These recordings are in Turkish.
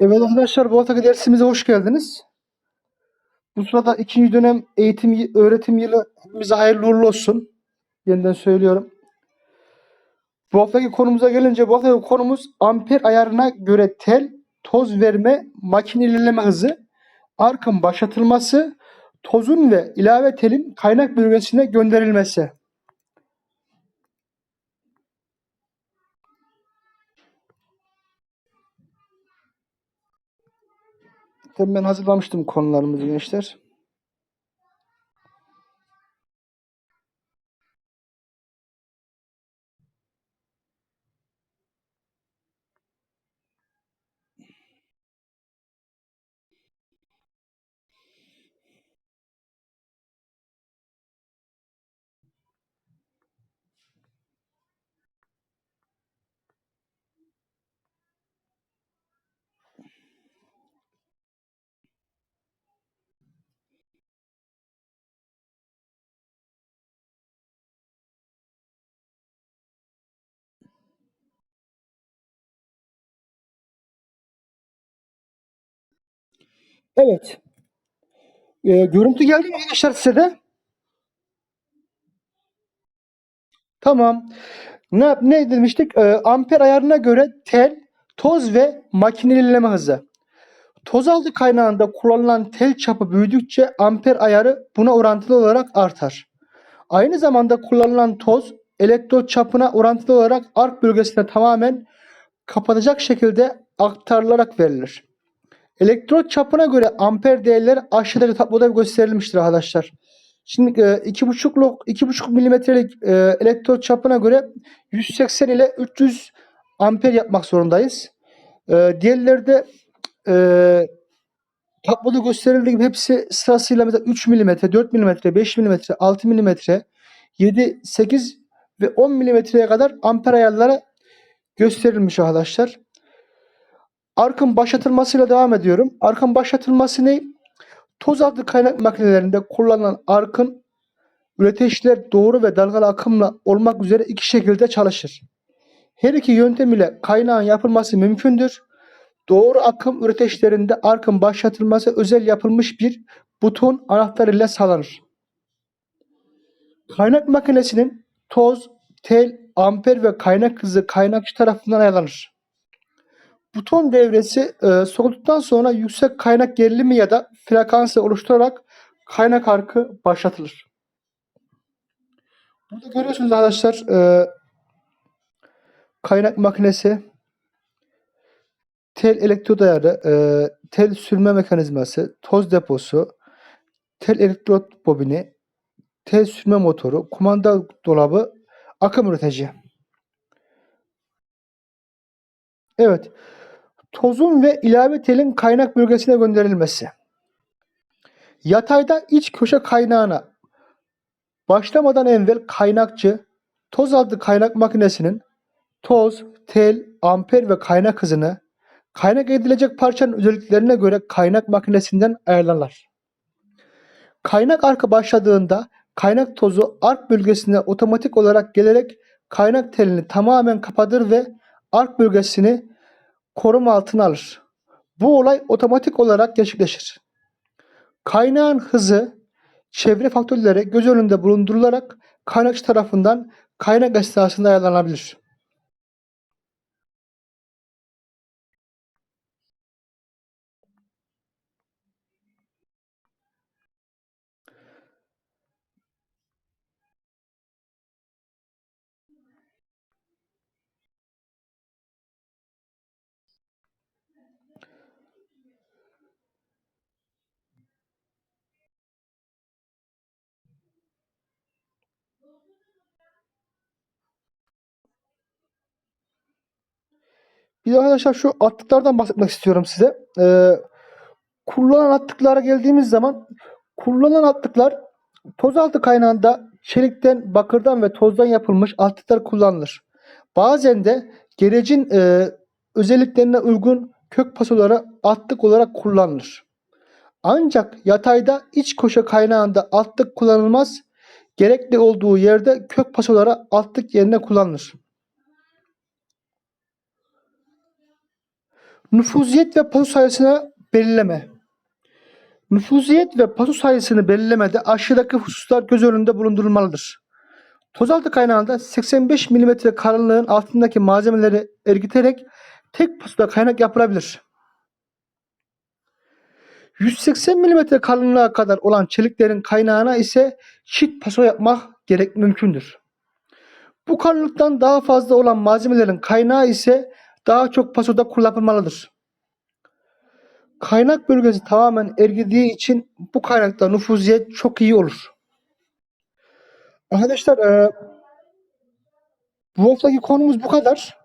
Evet arkadaşlar bu haftaki dersimize hoş geldiniz. Bu sırada ikinci dönem eğitim öğretim yılı hepimize hayırlı uğurlu olsun. Yeniden söylüyorum. Bu haftaki konumuza gelince bu haftaki konumuz amper ayarına göre tel, toz verme, makine ilerleme hızı, arkın başlatılması, tozun ve ilave telin kaynak bölgesine gönderilmesi. Tabii ben hazırlamıştım konularımızı gençler. Evet. Ee, görüntü geldi mi arkadaşlar size de? Tamam. Ne, ne demiştik? Ee, amper ayarına göre tel, toz ve makine ilerleme hızı. Toz altı kaynağında kullanılan tel çapı büyüdükçe amper ayarı buna orantılı olarak artar. Aynı zamanda kullanılan toz elektrot çapına orantılı olarak ark bölgesine tamamen kapatacak şekilde aktarılarak verilir. Elektrot çapına göre amper değerleri aşağıdaki tabloda gösterilmiştir arkadaşlar. Şimdi e, 2,5 2,5 milimetrelik e, elektrot çapına göre 180 ile 300 amper yapmak zorundayız. E, diğerleri de e, tabloda gösterildiği gibi hepsi sırasıyla mesela 3 mm, 4 mm, 5 mm, 6 mm, 7, 8 ve 10 mm'ye kadar amper ayarları gösterilmiş arkadaşlar. Arkın başlatılmasıyla devam ediyorum. Arkın başlatılması ne? Toz altı kaynak makinelerinde kullanılan arkın üreticiler doğru ve dalgalı akımla olmak üzere iki şekilde çalışır. Her iki yöntem ile kaynağın yapılması mümkündür. Doğru akım üreticilerinde arkın başlatılması özel yapılmış bir buton anahtar ile sağlanır. Kaynak makinesinin toz, tel, amper ve kaynak hızı kaynakçı tarafından ayarlanır. Buton devresi e, sokulduktan sonra yüksek kaynak gerilimi ya da frekansı oluşturarak kaynak arkı başlatılır. Burada görüyorsunuz arkadaşlar e, kaynak makinesi, tel elektrot ayarı, e, tel sürme mekanizması, toz deposu, tel elektrot bobini, tel sürme motoru, kumanda dolabı, akım üretici. Evet. Tozun ve ilave telin kaynak bölgesine gönderilmesi. Yatayda iç köşe kaynağına başlamadan evvel kaynakçı toz altı kaynak makinesinin toz, tel, amper ve kaynak hızını kaynak edilecek parçanın özelliklerine göre kaynak makinesinden ayarlanır. Kaynak arkı başladığında kaynak tozu ark bölgesine otomatik olarak gelerek kaynak telini tamamen kapatır ve ark bölgesini koruma altına alır. Bu olay otomatik olarak gerçekleşir. Kaynağın hızı çevre faktörleri göz önünde bulundurularak kaynakçı tarafından kaynak esnasında ayarlanabilir. Bir de arkadaşlar şu attıklardan bahsetmek istiyorum size. Ee, kullanılan attıklara geldiğimiz zaman kullanılan attıklar toz altı kaynağında çelikten, bakırdan ve tozdan yapılmış attıklar kullanılır. Bazen de gerecin e, özelliklerine uygun kök pasoları attık olarak kullanılır. Ancak yatayda iç koşa kaynağında attık kullanılmaz. Gerekli olduğu yerde kök pasoları attık yerine kullanılır. Nüfuziyet ve paso sayısını belirleme. Nüfuziyet ve paso sayısını belirlemede aşağıdaki hususlar göz önünde bulundurulmalıdır. Tozaltı kaynağında 85 mm kalınlığın altındaki malzemeleri ergiterek tek pasoda kaynak yapılabilir. 180 mm kalınlığa kadar olan çeliklerin kaynağına ise çift paso yapmak gerek mümkündür. Bu kalınlıktan daha fazla olan malzemelerin kaynağı ise daha çok pasoda kullanılmalıdır. Kaynak bölgesi tamamen ergidiği için bu kaynakta nüfuziyet çok iyi olur. Arkadaşlar e, bu haftaki konumuz bu kadar.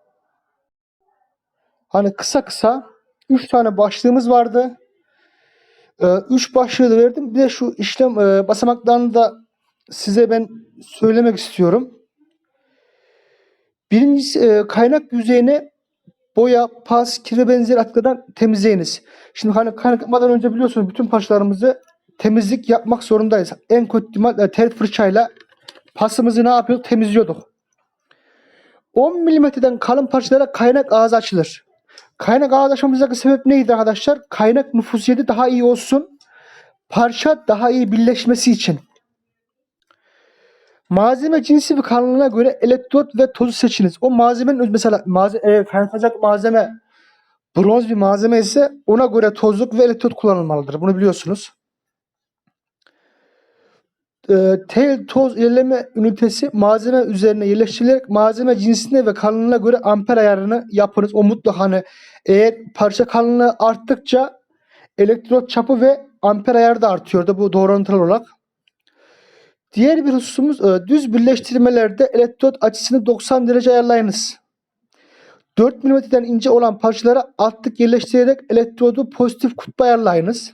Hani kısa kısa 3 tane başlığımız vardı. 3 başlığı da verdim. Bir de şu işlem e, basamaklarını da size ben söylemek istiyorum. Birincisi e, kaynak yüzeyine boya, pas, kir benzeri atıklardan temizleyiniz. Şimdi hani kaynak yapmadan önce biliyorsunuz bütün parçalarımızı temizlik yapmak zorundayız. En kötü ihtimal, e, tel fırçayla pasımızı ne yapıyorduk? Temizliyorduk. 10 milimetreden kalın parçalara kaynak ağzı açılır. Kaynak ağzı açmamızdaki sebep neydi arkadaşlar? Kaynak nüfuziyeti daha iyi olsun. Parça daha iyi birleşmesi için. Malzeme cinsi ve kalınlığına göre elektrot ve tozu seçiniz. O malzemenin mesela malzeme, e, kaynatacak malzeme bronz bir malzeme ise ona göre tozluk ve elektrot kullanılmalıdır. Bunu biliyorsunuz. E, tel toz ilerleme ünitesi malzeme üzerine yerleştirilerek malzeme cinsine ve kalınlığına göre amper ayarını yapınız. O mutlaka hani eğer parça kalınlığı arttıkça elektrot çapı ve amper ayarı da artıyor da bu doğru orantılı olarak. Diğer bir hususumuz e, düz birleştirmelerde elektrot açısını 90 derece ayarlayınız. 4 mm'den ince olan parçalara altlık yerleştirerek elektrodu pozitif kutba ayarlayınız.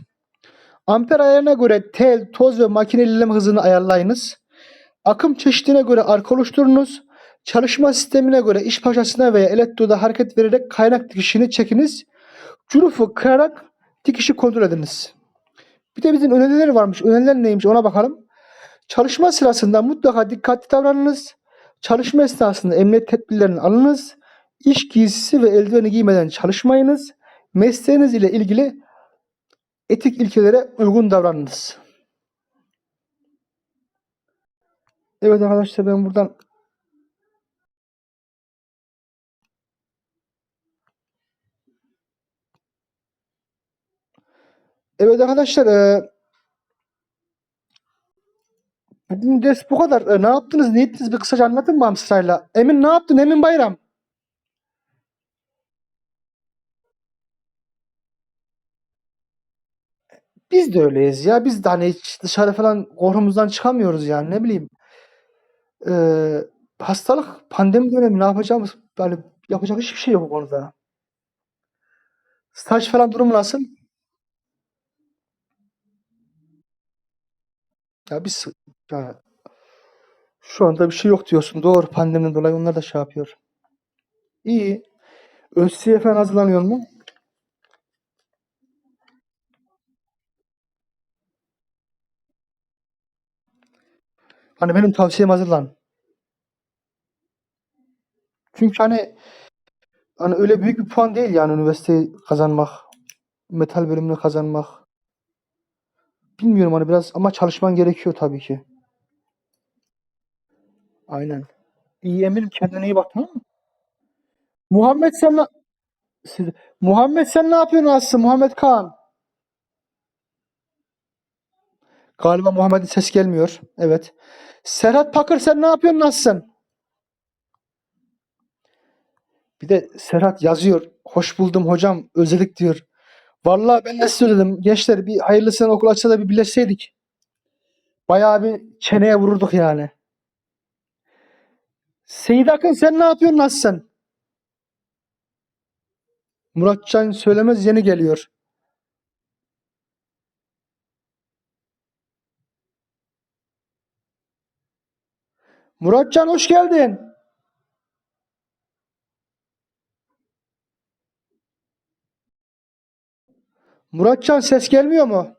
Amper ayarına göre tel, toz ve makine ilerleme hızını ayarlayınız. Akım çeşidine göre arka oluşturunuz. Çalışma sistemine göre iş parçasına veya elektroda hareket vererek kaynak dikişini çekiniz. Curufu kırarak dikişi kontrol ediniz. Bir de bizim öneriler varmış. Öneriler neymiş ona bakalım. Çalışma sırasında mutlaka dikkatli davranınız. Çalışma esnasında emniyet tedbirlerini alınız. İş giysisi ve eldiveni giymeden çalışmayınız. Mesleğiniz ile ilgili etik ilkelere uygun davranınız. Evet arkadaşlar ben buradan Evet arkadaşlar bugün ders bu kadar. E, ne yaptınız? Ne ettiniz? Bir kısaca anlatın bana sırayla. Emin ne yaptın? Emin Bayram. Biz de öyleyiz ya. Biz de hani hiç dışarı falan korkumuzdan çıkamıyoruz yani. Ne bileyim. E, hastalık, pandemi dönemi ne yapacağımız yani yapacak hiçbir şey yok bu konuda. Staj falan durumu nasıl? Ya biz ya, şu anda bir şey yok diyorsun. Doğru pandemiden dolayı onlar da şey yapıyor. İyi. Falan hazırlanıyor mu? Hani benim tavsiyem hazırlan. Çünkü hani hani öyle büyük bir puan değil yani üniversiteyi kazanmak, metal bölümünü kazanmak. Bilmiyorum hani biraz ama çalışman gerekiyor tabii ki. Aynen. İyi emirim kendine iyi bak tamam mı? Muhammed sen ne... Siz... Muhammed sen ne yapıyorsun aslında Muhammed Kaan? Galiba Muhammed'in ses gelmiyor. Evet. Serhat Pakır sen ne yapıyorsun nasılsın? Bir de Serhat yazıyor. Hoş buldum hocam. Özledik diyor. Vallahi ben de size özledim. Gençler bir hayırlısıyla okul açsa da bir birleşseydik. Bayağı bir çeneye vururduk yani. Seyit Akın sen ne yapıyorsun nasılsın? Muratcan söylemez yeni geliyor. Muratcan hoş geldin. Muratcan ses gelmiyor mu?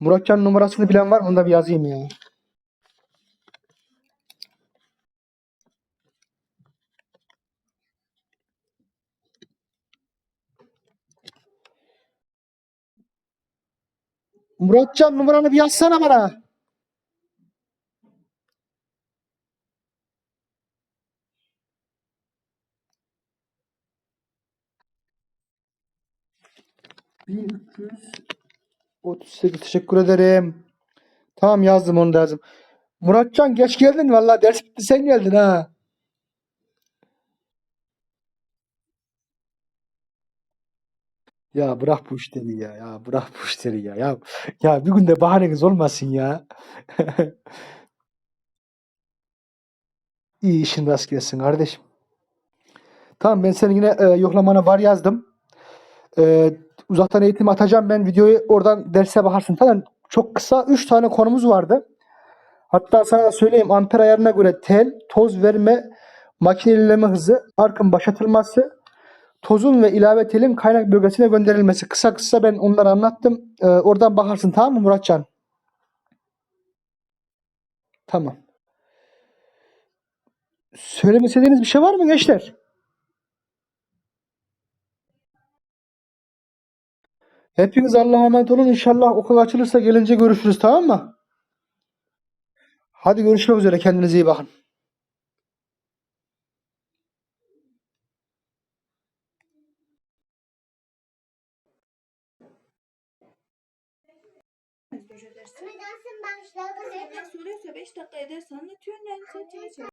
Muratcan numarasını bilen var mı? Onu da bir yazayım ya. Muratcan numaranı bir yazsana bana. Bir 38 teşekkür ederim. Tamam yazdım onu da yazdım. Muratcan geç geldin vallahi ders bitti sen geldin ha. Ya bırak bu işleri ya. Ya bırak bu işleri ya. Ya ya bir günde bahaneniz olmasın ya. İyi işin rast gelsin kardeşim. Tamam ben senin yine e, yoklamana var yazdım. E, uzaktan eğitim atacağım ben videoyu oradan derse bakarsın falan. Çok kısa 3 tane konumuz vardı. Hatta sana da söyleyeyim amper ayarına göre tel, toz verme, makine ilerleme hızı, arkın başlatılması, tozun ve ilave telin kaynak bölgesine gönderilmesi. Kısa kısa ben onları anlattım. E, oradan bakarsın tamam mı Muratcan? Tamam. Söylemek istediğiniz bir şey var mı gençler? Hepiniz Allah'a emanet olun. İnşallah okul açılırsa gelince görüşürüz tamam mı? Hadi görüşmek üzere. Kendinize iyi bakın. Nedensin ben işte Soruyorsa 5 dakika edersen anlatıyorsun yani sen çevir.